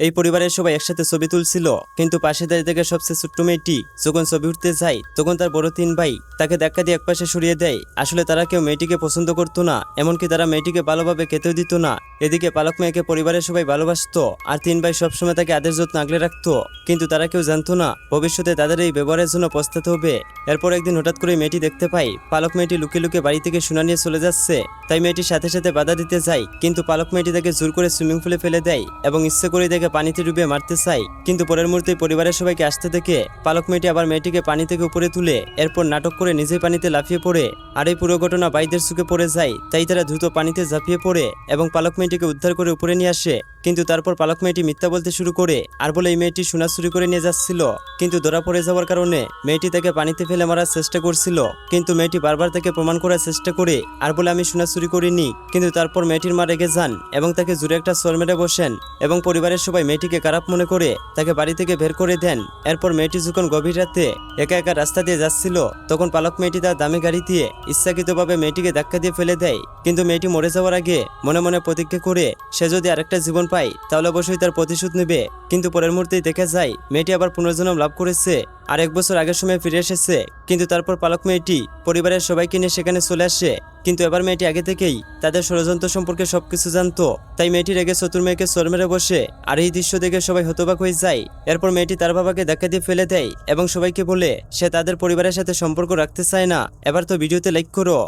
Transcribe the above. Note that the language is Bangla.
এই পরিবারের সবাই একসাথে ছবি তুলছিল, কিন্তু পাশে দাঁড়িয়ে থেকে সবচেয়ে ছোট্ট মেয়েটি যখন ছবি উঠতে যায়, তখন তার বড় তিন ভাই তাকে ধাক্কা দিয়ে একপাশে সরিয়ে দেয়। আসলে তারা কেউ মেয়েটিকে পছন্দ করতো না, এমনকি তারা মেয়েটিকে ভালোভাবে খেতেও দিত না। এদিকে পালক মেয়েকে পরিবারের সবাই ভালোবাসতো, আর তিন ভাই সবসময় তাকে আদেশ যত্ন আগলে রাখতো। কিন্তু তারা কেউ জানতো না, ভবিষ্যতে তাদের এই ব্যবহারের জন্য পস্তাতে হবে। এরপর একদিন হঠাৎ করে মেয়েটি দেখতে পাই পালক মেয়েটি লুকিয়ে লুকিয়ে বাড়ি থেকে সোনা নিয়ে চলে যাচ্ছে। তাই মেয়েটির সাথে সাথে বাধা দিতে যায়, কিন্তু পালক মেয়েটি তাকে জোর করে সুইমিং পুলে ফেলে দেয় এবং ইচ্ছে করে দেখে পানিতে ডুবিয়ে মারতে চায় কিন্তু পরের মুহূর্তে পরিবারের সবাইকে আসতে দেখে পালক মেয়েটি আবার মেয়েটিকে পানি থেকে উপরে তুলে এরপর নাটক করে নিজেই পানিতে লাফিয়ে পড়ে। আর এই পুরো ঘটনা বাইদের চোখে পড়ে যায়, তাই তারা দ্রুত পানিতে ঝাঁপিয়ে পড়ে এবং পালক মেয়েটিকে উদ্ধার করে উপরে নিয়ে আসে। কিন্তু তারপর পালক মেয়েটি মিথ্যা বলতে শুরু করে আর বলে এই মেয়েটি সোনা চুরি করে নিয়ে যাচ্ছিল। কিন্তু ধরা পড়ে যাওয়ার কারণে মেয়েটি তাকে পানিতে ফেলে মারার চেষ্টা করছিল। কিন্তু মেয়েটি বারবার তাকে প্রমাণ করার চেষ্টা করে আর বলে, আমি সোনা চুরি করিনি। কিন্তু তারপর মেয়েটির মা রেগে যান এবং তাকে জুড়ে একটা সর মেরে বসেন এবং পরিবারের সবাই মেয়েটিকে খারাপ মনে করে তাকে বাড়ি থেকে বের করে দেন। এরপর মেয়েটি যখন গভীর রাতে একা একা রাস্তা দিয়ে যাচ্ছিল, তখন পালক মেয়েটি তার দামি গাড়ি দিয়ে ইচ্ছাকৃতভাবে মেয়েটিকে ধাক্কা দিয়ে ফেলে দেয়। কিন্তু মেয়েটি মরে যাওয়ার আগে মনে মনে প্রতিজ্ঞা করে, সে যদি আরেকটা জীবন পায়, তাহলে অবশ্যই তার প্রতিশোধ নেবে। কিন্তু পরের মুহূর্তেই দেখা যায়, মেয়েটি আবার পুনর্জন্ম লাভ করেছে আর এক বছর আগের সময় ফিরে এসেছে। কিন্তু তারপর পালক মেয়েটি পরিবারের সবাইকে নিয়ে সেখানে চলে আসে। কিন্তু এবার মেয়েটি আগে থেকেই তাদের ষড়যন্ত্র সম্পর্কে সবকিছু জানতো। তাই মেয়েটির আগে চতুর মেয়েকে চোর মেরে বসে আর এই দৃশ্য দেখে সবাই হতবাক হয়ে যায়। এরপর মেয়েটি তার বাবাকে দেখা দিয়ে ফেলে দেয় এবং সবাইকে বলে, সে তাদের পরিবারের সাথে সম্পর্ক রাখতে চায় না। এবার তো ভিডিওতে লাইক করো।